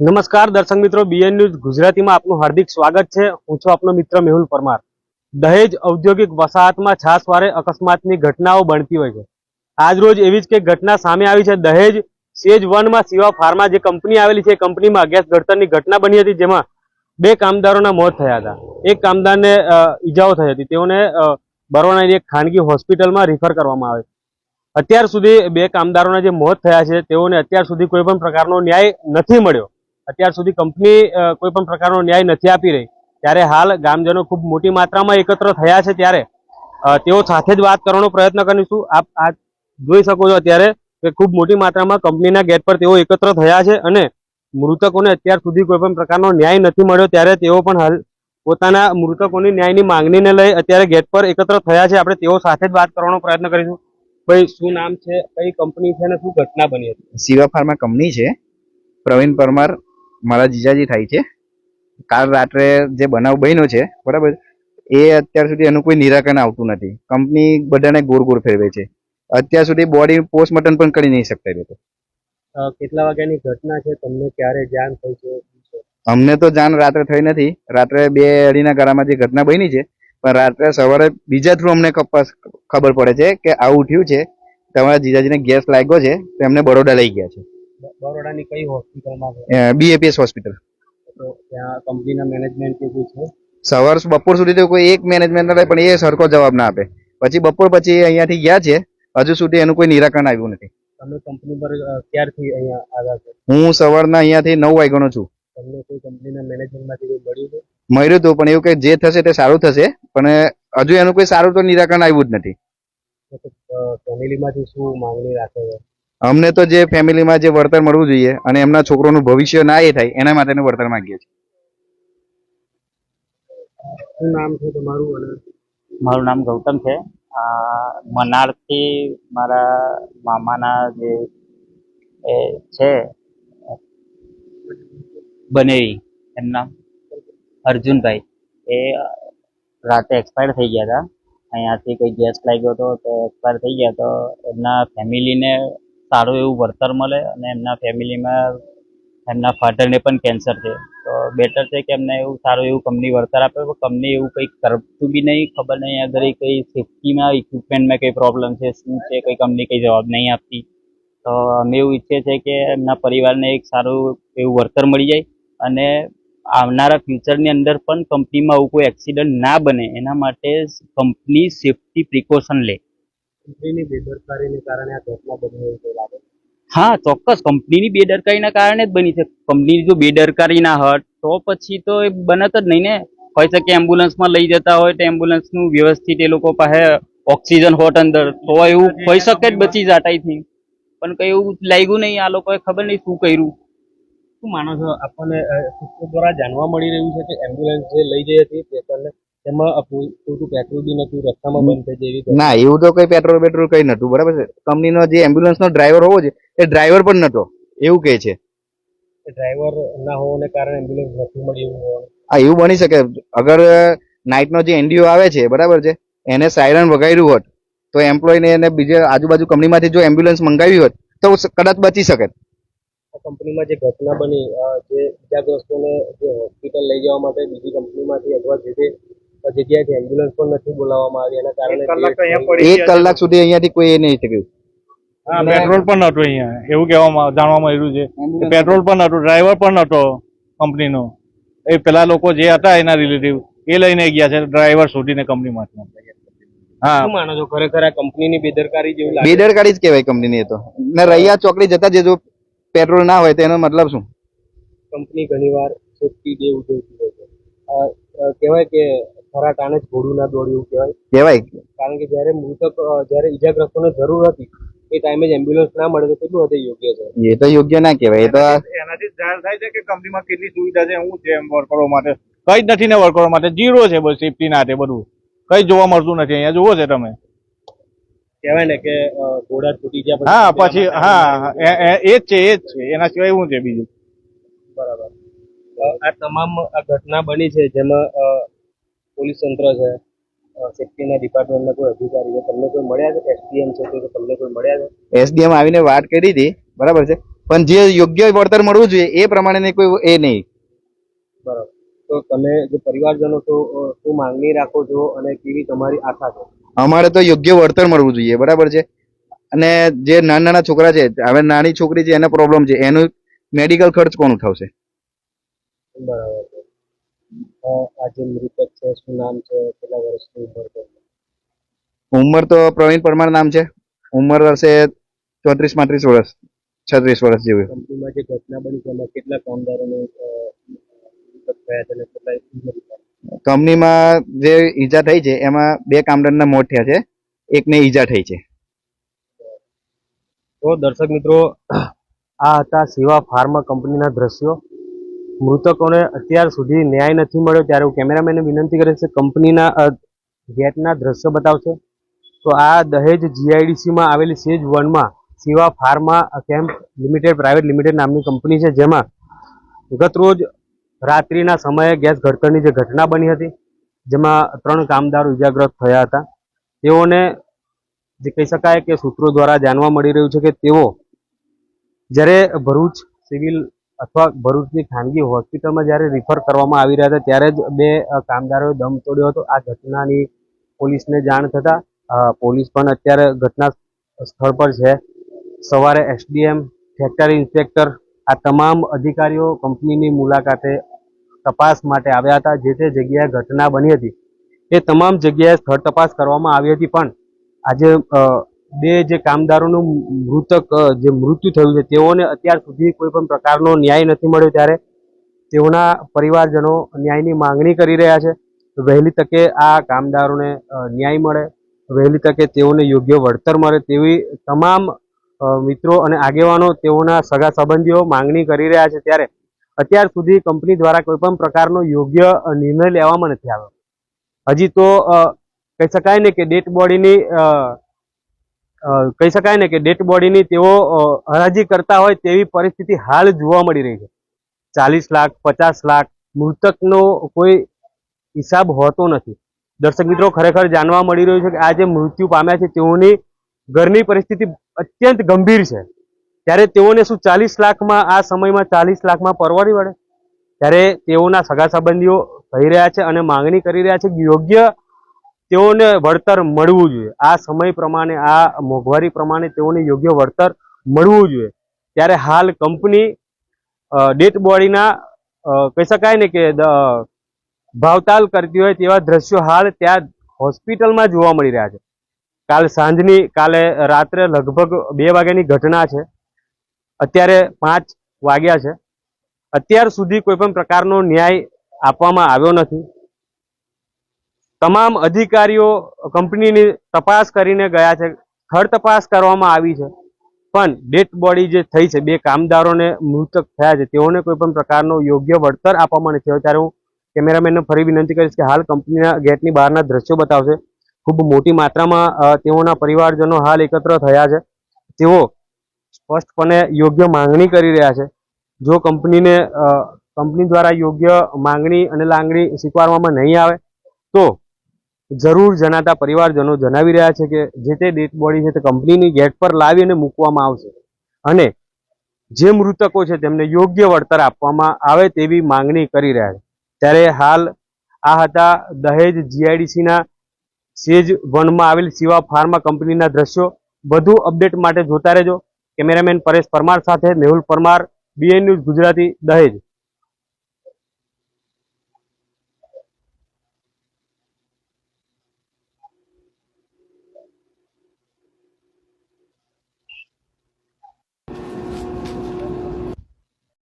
નમસ્કાર, દર્શક મિત્રો. બીએન ન્યૂઝ ગુજરાતીમાં આપનું હાર્દિક સ્વાગત છે. હું છું આપનો મિત્ર મેહુલ પરમાર. દહેજ ઔદ્યોગિક વસાહતમાં છાસવારે અકસ્માતની ઘટનાઓ બનતી હોય છે. આજ રોજ એવી જ કંઈક ઘટના સામે આવી છે. દહેજ સેજ વનમાં શિવા ફાર્મા જે કંપની આવેલી છે, એ કંપનીમાં ગેસ ગળતરની ઘટના બની હતી, જેમાં બે કામદારોના મોત થયા હતા. એક કામદારને ઈજાઓ થઈ હતી. તેઓને બરોડાની એક ખાનગી હોસ્પિટલમાં રિફર કરવામાં આવે. અત્યાર સુધી બે કામદારોના જે મોત થયા છે, તેઓને અત્યાર સુધી કોઈ પણ પ્રકારનો ન્યાય નથી મળ્યો. અત્યાર સુધી કંપની કોઈ પણ પ્રકારનો ન્યાય નથી આપી રહી. ત્યારે હાલ ગામજનો ખૂબ મોટી માત્રામાં એકત્ર થયા છે ત્યારે. તેઓ સાથે જ વાત કરવાનો પ્રયત્ન કરીશું. આપ આ જોઈ શકો છો અત્યારે કે ખૂબ મોટી માત્રામાં કંપનીના ગેટ પર તેઓ એકત્ર થયા છે અને મૃતકોને અત્યાર સુધી કોઈ પણ પ્રકારનો ન્યાય નથી મળ્યો. ત્યારે તેઓ પણ હાલ પોતાના મૃતકોની ન્યાયની માંગણીને લઈ અત્યારે ગેટ પર એકત્ર થયા છે. આપણે તેઓ સાથે જ વાત કરવાનો પ્રયત્ન કરીશું. ભાઈ, શું નામ છે? કઈ કંપની છે અને શું ઘટના બની હતી? શિવા ફાર્મા કંપની છે. પ્રવીણ પરમાર મારા જીજાજી થાય છે. કાલ રાત્રે જે બનાવ બન્યો છે બરાબર? એ અત્યાર સુધી એનું કોઈ નિરાકરણ આવતું નથી. કંપની બધાને ગોળ ગોળ ફેરવે છે. અત્યાર સુધી બોડી પોસ્ટમોર્ટમ પણ કરી નહીં શકતા એ લોકો. કેટલા વાગ્યાની ઘટના છે? તમને ક્યારે જાણ થઈ છે? અમને તો જાણ રાત્રે થઈ નથી. રાત્રે બે અઢીના ગાળામાં જે ઘટના બની છે પણ રાત્રે સવારે બીજા થ્રુ અમને ખબર પડે છે કે આવું થયું છે. તમારા જીજાજીને ગેસ લાગ્યો છે તો એમને બરોડા લઈ ગયા બ- બરોડાની કઈ હોસ્પિટલમાં બીએપીએસ હોસ્પિટલ. તો ત્યાં કંપનીના મેનેજમેન્ટ કે કોઈ છે? સવાર બપોર સુધી તો કોઈ એક મેનેજમેન્ટ ના પણ એ સરખો જવાબ ના આપે. પછી બપોર પછી અહીંયાથી ગયા છે હજુ સુધી એનું કોઈ નિરાકરણ આવ્યું નથી. તમે કંપની પર ક્યારથી અહીંયા આવ્યા છો? હું સવારના અહીંયાથી નવ વાગ્યાનો છું. તમને કોઈ કંપનીના મેનેજમેન્ટમાંથી કોઈ મળ્યું છે? મળ્યું હતું પણ એવું કે જે થશે તે સારું થશે પણ હજુ એનું કોઈ સારું તો નિરાકરણ આવ્યું જ નથી. ફેમિલીમાંથી શું માંગણી રાખે છે? અમને તો જે ફેમિલીમાં જે વળતર મળવું જોઈએ અને એમના છોકરોનું ભવિષ્ય ના એ થાય એના માટેનું વળતર માંગીએ છીએ. શું નામ છે તમારું અને? મારું નામ ગૌતમ છે. આ મનારથી મારા મામાના જે એ છે બનેવી એમના અર્જુનભાઈ. એ રાતે એક્સપાયર થઈ ગયા હતા. અહીંયાથી કોઈ ગેસ લાગ્યો હતો તો એક્સપાયર થઈ ગયા તો એમના ફેમિલીને સારું એવું વળતર મળે અને એમના ફેમિલીમાં, એમના ફાધરને પણ કેન્સર છે. તો બેટર છે કે એમને એવું સારું એવું કંપની વળતર આપે, પણ કંપની એવું કંઈક કરતું બી નહીં, ખબર નહીં આગળ કંઈ સેફ્ટીમાં ઇક્વિપમેન્ટમાં કંઈ પ્રોબ્લેમ છે, શું છે, કંઈ કંપની કંઈ જવાબ નહીં આપતી. તો અમે એવું ઈચ્છીએ છીએ કે એમના પરિવારને એક સારું એવું વળતર મળી જાય અને આવનારા ફ્યુચરની અંદર પણ કંપનીમાં આવું કોઈ એક્સિડન્ટ ના બને, એના માટે કંપની સેફ્ટી પ્રિકોશન લે. કંપનીની બેદરકારીને કારણે આ ઘટના બની એવું લાગે. હા ચોક્કસ. કંપનીની બેદરકારીના કારણે જ બની છે. કંપની જો બેદરકારી ના હોત તો પછી તો એ બનત જ નહીં ને. હોય શકે એમ્બ્યુલન્સમાં લઈ જતા હોય તો એમ્બ્યુલન્સનું વ્યવસ્થિત એ લોકો પાસે ઓક્સિજન હોટ અંદર. તો એવું હોઈ શકે જ બચી જાત આઈ થિંક. પણ કઈ એવું લાગ્યું નહીં. આ લોકોએ ખબર નહીં શું કર્યું. શું માનો છો? આપણને સૂત્રો દ્વારા જાણવા મળી રહ્યું છે કે એમ્બ્યુલન્સ જે લઈ જઈ હતી પેશન્ટને તેમાં અ, પૂરતું પેટ્રોલ બી નતું રસ્તામાં બંધ થઈ જેવી ના એવું તો કઈ પેટ્રોલ પેટ્રોલ કઈ નતું બરાબર છે? કંપનીનો જે એમ્બ્યુલન્સનો ડ્રાઈવર હોવો છે એ ડ્રાઈવર પણ નતો એવું કહે છે. ડ્રાઈવર ના હોવાને કારણે એમ્બ્યુલન્સ નથી મળી એવું હા એવું બની શકે. અગર નાઇટનો જે એનડીઓ આવે છે બરાબર છે એને સાયરન વગાડ્યું હોત તો એમ્પ્લોયને એને બીજે આજુબાજુ કંપનીમાંથી જો એમ્બ્યુલન્સ મંગાવી હોત તો કદાચ બચી શકે. કંપનીમાં જે ઘટના બની જે ઇજાગ્રસ્તોને જે હોસ્પિટલ લઈ જવા માટે બીજી કંપનીમાંથી અથવા જે તે જગ્યાએથી એમ્બ્યુલન્સ પણ નથી બોલાવવામાં આવી એના કારણે એક કલાક સુધી અહીંયાથી કોઈ એ નહીં થયું પેટ્રોલ પણ નતું અહીંયા એવું કહેવામાં જાણવા મળ્યું છે. પેટ્રોલ પણ નતું ડ્રાઈવર પણ નતો કંપનીનો. એ પેલા લોકો જે હતા એના રિલેટિવ એ લઈને ગયા છે ડ્રાઈવર શોધીને કંપનીમાંથી હા. માનો છો? ખરેખર આ કંપનીની બેદરકારી જેવું લાગે બેદરકારી જ કહેવાય કંપનીની એ તો. ને રહ્યા ચોકડી જતા જે જો પેટ્રોલ ના હોય તો એનો મતલબ શું? કંપની ઘણીવાર સેફટી ડે ઉજવતી હોય છે. અ, અ, કહેવાય કે ખરા કાને જ ઘોડું ના દોડ્યું કહેવાય. કહેવાય. કારણ કે જ્યારે મૃતક જ્યારે ઈજાગ્રસ્તોને જરૂર હતી એ ટાઈમે જ એમ્બ્યુલન્સ ના મળે તો કેટલું હદે યોગ્ય છે. એ તો યોગ્ય ના કહેવાય. એ તો એનાથી જાણ થાય છે કે કંપનીમાં કેટલી સુવિધા છે શું છે એમ વર્કરો માટે. કઈ જ નથી ને વર્કરો માટે. જીરો છે બસ સેફટી ના તે બધું. કઈ જોવા મળતું નથી. અહીંયા જુઓ છે તમે. કહેવાય ને કે ઘોડા તૂટી ગયા હા પછી હા એ- એ- એ જ છે એ જ છે. એના સિવાય શું છે બીજું? બરાબર. આ તમામ આ ઘટના બની છે જેમાં પોલીસ તંત્ર છે સેફટીના ડિપાર્ટમેન્ટના કોઈ અધિકારી છે તમને કોઈ મળ્યા છે? એસડીએમ છે કે તમને કોઈ મળ્યા છે? એસડીએમ આવીને વાત કરી હતી બરાબર છે. પણ જે યોગ્ય વળતર મળવું જોઈએ એ પ્રમાણે કોઈ એ નહીં. બરાબર. તો તમે જે પરિવારજનો છો શું માંગણી રાખો છો અને કેવી તમારી આશા છે? અમારે તો યોગ્ય વળતર મળવું જોઈએ બરાબર છે. અને જે નાના નાના છોકરા છે હવે નાની છોકરી છે એને પ્રોબ્લેમ છે. એનું મેડિકલ ખર્ચ કોણ ઉઠાવશે બરાબર. આ જે મૃતક છે શું નામ છે કેટલા વર્ષની ઉંમર છે? ઉંમર તો પ્રવીણ પરમાર નામ છે. ઉંમર હશે ચોત્રીસ પાંત્રીસ વર્ષ છત્રીસ વર્ષ જેવી. કંપનીમાં જે ઘટના બની છે એમાં કેટલા કામદારોને કંપનીમાં જે ઈજા થઈ છે એમાં બે કામદારના મોત થયા છે. એકને ઈજા થઈ છે. તો દર્શક મિત્રો આ હતા શિવા ફાર્મા કંપનીના દ્રશ્યો. મૃતકોને અત્યાર સુધી ન્યાય નથી મળ્યો ત્યારે હું કેમેરામેનને વિનંતી કરીશ કે કંપનીના ગેટના દ્રશ્યો બતાવશે. તો આ દહેજ જીઆઈડીસીમાં આવેલી સેજ વનમાં Shiva pharma camp limited, private limited નામની કંપની છે, જેમાં ગત રોજ રાત્રિના સમયે ગેસ ઘડતરની જે ઘટના બની હતી, જેમાં ત્રણ કામદારો ઇજાગ્રસ્ત થયા હતા. તેઓને જે કહી શકાય કે સૂત્રો દ્વારા જાણવા મળી રહ્યું છે કે તેઓ જ્યારે ભરૂચ સિવિલ અથવા ભરૂચની ખાનગી હોસ્પિટલમાં જ્યારે રિફર કરવામાં આવી રહ્યા હતા, ત્યારે જ બે કામદારોએ દમ તોડ્યો હતો. આ ઘટનાની પોલીસને જાણ થતાં પોલીસ પણ અત્યારે ઘટના સ્થળ પર છે. સવારે એસડીએમ ફેક્ટરી ઇન્સ્પેક્ટર આ તમામ અધિકારીઓ કંપનીની મુલાકાતે તપાસ માટે આવ્યા હતા, જે તે જગ્યાએ ઘટના બની હતી. એ તમામ જગ્યાએ સ્થળ તપાસ કરવામાં આવી હતી, પણ આજે બે જે કામદારોનું મૃતક જે મૃત્યુ થયું છે, તેઓને અત્યાર સુધી કોઈ પણ પ્રકારનો ન્યાય નથી મળ્યો ત્યારે તેઓના પરિવારજનો ન્યાયની માંગણી કરી રહ્યા છે. વહેલી તકે આ કામદારોને ન્યાય મળે. વહેલી તકે તેઓને યોગ્ય વળતર મળે તેવી તમામ મિત્રો અને આગેવાનો તેઓના સગા સંબંધીઓ માંગણી કરી રહ્યા છે ત્યારે અત્યાર સુધી કંપની દ્વારા કોઈ પણ પ્રકારનો યોગ્ય નિર્ણય લેવામાં નથી આવ્યો. હજી તો કહી શકાય ને કે ડેડ બોડીની કહી શકાય ને કે ડેડ બોડીની તેઓ હરાજી કરતા હોય તેવી પરિસ્થિતિ હાલ જોવા મળી રહી છે. ચાલીસ લાખ, પચાસ લાખ મૃતકનો કોઈ હિસાબ હોતો નથી. દર્શક મિત્રો, ખરેખર જાણવા મળી રહ્યું છે કે આ જે મૃત્યુ પામ્યા છે, તેઓની ઘરની પરિસ્થિતિ અત્યંત ગંભીર છે. ત્યારે તેઓને શું ચાલીસ લાખમાં, આ સમયમાં ચાલીસ લાખમાં પરવડી વળે? ત્યારે તેઓના સગા સંબંધીઓ કહી રહ્યા છે અને માંગણી કરી રહ્યા છે યોગ્ય તેઓને વળતર મળવું જોઈએ. આ સમય પ્રમાણે, આ મોંઘવારી પ્રમાણે તેઓને યોગ્ય વળતર મળવું જોઈએ. ત્યારે હાલ કંપની ડેટ બોડીના કહી શકાય ને કે ભાવતાલ કરતી હોય તેવા દ્રશ્યો હાલ ત્યાં હોસ્પિટલમાં જોવા મળી રહ્યા છે. કાલ સાંજની, કાલે રાત્રે લગભગ બે વાગ્યાની ઘટના છે. અત્યારે પાંચ વાગ્યા છે. અત્યાર સુધી કોઈ પણ પ્રકારનો ન્યાય આપવામાં આવ્યો નથી. તમામ અધિકારીઓ કંપનીની તપાસ કરીને ગયા છે. સ્થળ તપાસ કરવામાં આવી છે. પણ ડેડ બોડી જે થઈ છે, બે કામદારોને મૃતક થયા છે. તેઓને કોઈ પણ પ્રકારનો યોગ્ય વળતર આપવામાં નથી આવ્યો. ત્યારે હું કેમેરામેનને ફરી વિનંતી કરીશ કે હાલ કંપનીના ગેટની બહારના દ્રશ્યો બતાવશે. ખૂબ મોટી માત્રામાં તેઓના પરિવારજનો હાલ એકત્ર થયા છે. તેઓ સ્પષ્ટપણે યોગ્ય માંગણી કરી રહ્યા છે. જો કંપનીને કંપની દ્વારા યોગ્ય માંગણી અને લાગણી સ્વીકારવામાં નહીં આવે, તો જરૂર જણાતા પરિવારજનો જણાવી રહ્યા છે કે જે તે ડેડ બોડી છે તે કંપનીની ગેટ પર લાવી અને મૂકવામાં આવશે. અને જે મૃતકો છે તેમને યોગ્ય વળતર આપવામાં આવે તેવી માંગણી કરી રહ્યા છે. ત્યારે હાલ આ હતા દહેજ જીઆઈડીસીના સેજ વનમાં આવેલ શિવા ફાર્મા કંપનીના દ્રશ્યો. વધુ અપડેટ માટે જોતા રહેજો. કેમેરામેન પરેશ પરમાર સાથે મેહુલ પરમાર બીએન ન્યૂઝ ગુજરાતી દહેજ.